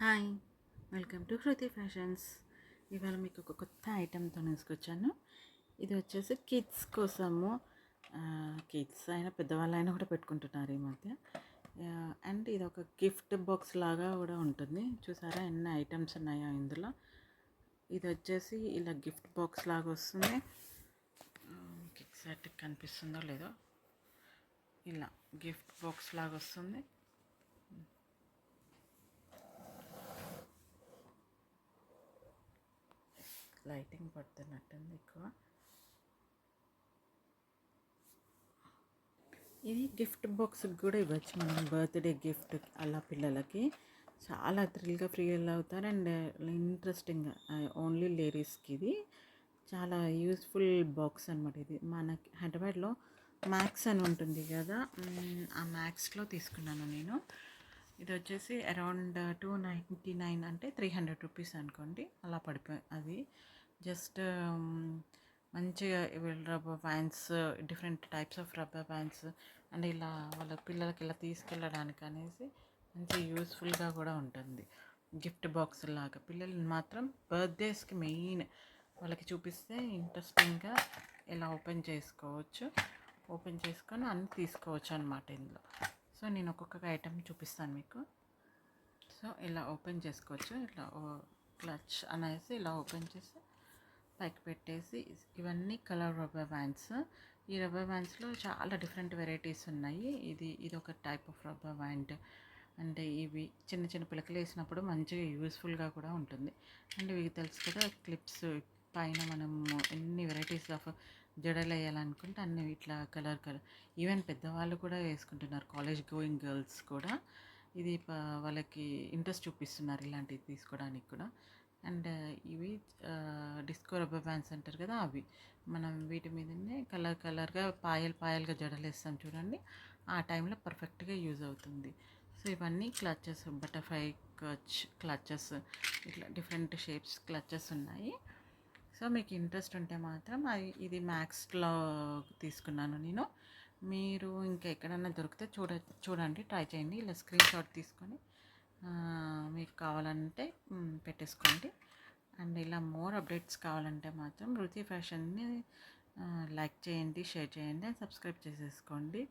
Hi welcome to Hruthi fashions. ఇవాళ మీకు ఒక కొత్త ఐటెంతో తీసుకొచ్చాను. ఇది వచ్చేసి కిడ్స్ కోసము. కిడ్స్ అయినా పెద్దవాళ్ళైనా కూడా పెట్టుకుంటున్నారు ఈ మధ్య. అండ్ ఇది ఒక గిఫ్ట్ బాక్స్ లాగా కూడా ఉంటుంది. చూసారా ఎన్ని ఐటమ్స్ ఉన్నాయో ఇందులో. ఇది వచ్చేసి ఇలా గిఫ్ట్ బాక్స్ లాగా వస్తుంది. ఎగ్జాక్ట్ కనిపిస్తుందో లేదో. ఇలా గిఫ్ట్ బాక్స్ లాగా వస్తుంది. లైటింగ్ పడుతున్నట్టుంది ఎక్కువ. ఇది గిఫ్ట్ బాక్స్ కూడా ఇవ్వచ్చు మనం. బర్త్డే గిఫ్ట్ అలా పిల్లలకి. చాలా థ్రిల్గా ఫీల్ అవుతారు. అండ్ ఇంట్రెస్టింగ్ ఓన్లీ లేడీస్కి ఇది. చాలా యూస్ఫుల్ బాక్స్ అనమాట ఇది. మనకి హైదరాబాద్లో మ్యాక్స్ అని ఉంటుంది కదా. ఆ మ్యాక్స్లో తీసుకున్నాను నేను. ఇది వచ్చేసి అరౌండ్ టూ నైంటీ నైన్ అంటే త్రీ హండ్రెడ్ రూపీస్ అనుకోండి. అలా పడిపోయి అది జస్ట్ మంచిగా rubber bands different types of rubber bands and ఇలా వాళ్ళ పిల్లలకి ఇలా తీసుకెళ్ళడానికి అనేసి మంచి యూస్ఫుల్గా కూడా ఉంటుంది. గిఫ్ట్ బాక్స్ లాగా పిల్లలు మాత్రం బర్త్డేస్కి మెయిన్ వాళ్ళకి చూపిస్తే ఇంట్రెస్టింగ్గా ఇలా ఓపెన్ చేసుకోవచ్చు. ఓపెన్ చేసుకొని అన్నీ తీసుకోవచ్చు అనమాట ఇందులో. సో నేను ఒక్కొక్క ఐటెం చూపిస్తాను మీకు. సో ఇలా ఓపెన్ చేసుకోవచ్చు. ఇట్లా క్లచ్ అనేసి ఇలా ఓపెన్ చేసి పైకి పెట్టేసి ఇవన్నీ కలర్ రబ్బర్ బ్యాండ్స్ ఈ రబ్బర్ బ్యాండ్స్లో చాలా డిఫరెంట్ వెరైటీస్ ఉన్నాయి. ఇది ఇది ఒక టైప్ ఆఫ్ రబ్బర్ బ్యాండ్ అంటే ఇవి చిన్న చిన్న పిలకలు వేసినప్పుడు మంచిగా యూస్ఫుల్గా కూడా ఉంటుంది. అండ్ ఇవి తెలుసు కదా క్లిప్స్ పైన మనము ఎన్ని ఆఫ్ జడలు వేయాలనుకుంటే అన్ని ఇట్లా కలర్ కలర్. ఈవెన్ పెద్దవాళ్ళు కూడా వేసుకుంటున్నారు. కాలేజ్ గోయింగ్ గర్ల్స్ కూడా. ఇది వాళ్ళకి ఇంట్రెస్ట్ చూపిస్తున్నారు ఇలాంటివి తీసుకోవడానికి కూడా. అండ్ ఇవి డిస్కో రబ్బర్ బ్యాండ్స్ అంటారు కదా అవి. మనం వీటి మీదనే కలర్ కలర్గా పాయలు పాయలుగా జడలేస్తాం చూడండి. ఆ టైంలో పర్ఫెక్ట్గా యూజ్ అవుతుంది. సో ఇవన్నీ క్లచెస్ బటర్ఫ్లై క్లచ్ క్లచెస్ ఇట్లా డిఫరెంట్ షేప్స్ క్లచెస్ ఉన్నాయి. సో మీకు ఇంట్రెస్ట్ ఉంటే మాత్రం అది ఇది మ్యాక్స్లో తీసుకున్నాను నేను. మీరు ఇంకా ఎక్కడన్నా దొరికితే చూడ చూడండి ట్రై చేయండి. ఇలా స్క్రీన్ షాట్ తీసుకొని మీకు కావాలంటే పెట్టేసుకోండి. అండ్ ఇలా మోర్ అప్డేట్స్ కావాలంటే మాత్రం రుచి ఫ్యాషన్ని లైక్ చేయండి షేర్ చేయండి అండ్ సబ్స్క్రైబ్ చేసేసుకోండి.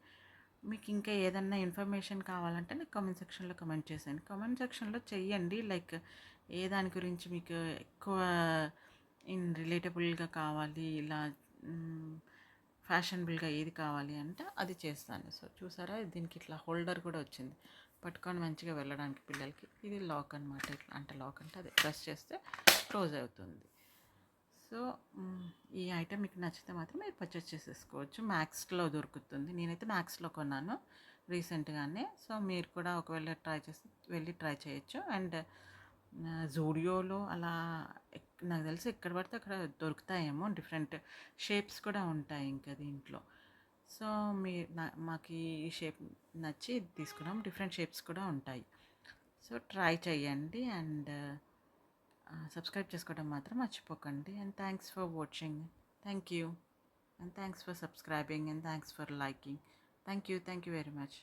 మీకు ఇంకా ఏదన్నా ఇన్ఫర్మేషన్ కావాలంటే నాకు కామెంట్ సెక్షన్లో కమెంట్ చేసేయండి. కామెంట్ సెక్షన్లో చెయ్యండి. లైక్ ఏ దాని గురించి మీకు ఎక్కువ ఇన్ రిలేటబుల్గా కావాలి ఇలా ఫ్యాషనబుల్గా ఏది కావాలి అంటే అది చేస్తాను. సో చూసారా? దీనికి ఇట్లా హోల్డర్ కూడా వచ్చింది. పట్టుకొని మంచిగా వెళ్ళడానికి పిల్లలకి. ఇది లాక్ అనమాట ఇట్లా అంటే లాక్ అంటే అది. ప్రెస్ చేస్తే క్లోజ్ అవుతుంది. సో ఈ ఐటెం మీకు నచ్చితే మాత్రం మీరు పర్చేస్ చేసేసుకోవచ్చు. మ్యాక్స్లో దొరుకుతుంది. నేనైతే మ్యాక్స్లో కొన్నాను రీసెంట్గానే. సో మీరు కూడా ఒకవేళ ట్రై చేసి వెళ్ళి ట్రై చేయొచ్చు. అండ్ జూడియోలో అలా నాకు తెలిసి ఎక్కడ పడితే అక్కడ దొరుకుతాయేమో డిఫరెంట్ షేప్స్ కూడా ఉంటాయి ఇంకా దీంట్లో. సో మీ మాకు ఈ షేప్ నచ్చి తీసుకున్నాం డిఫరెంట్ షేప్స్ కూడా ఉంటాయి. సో ట్రై చేయండి అండ్ సబ్స్క్రైబ్ చేసుకోవడం మాత్రం మర్చిపోకండి. And thanks for watching. Thank you. And thanks for subscribing and thanks for liking. Thank you. Thank you very much.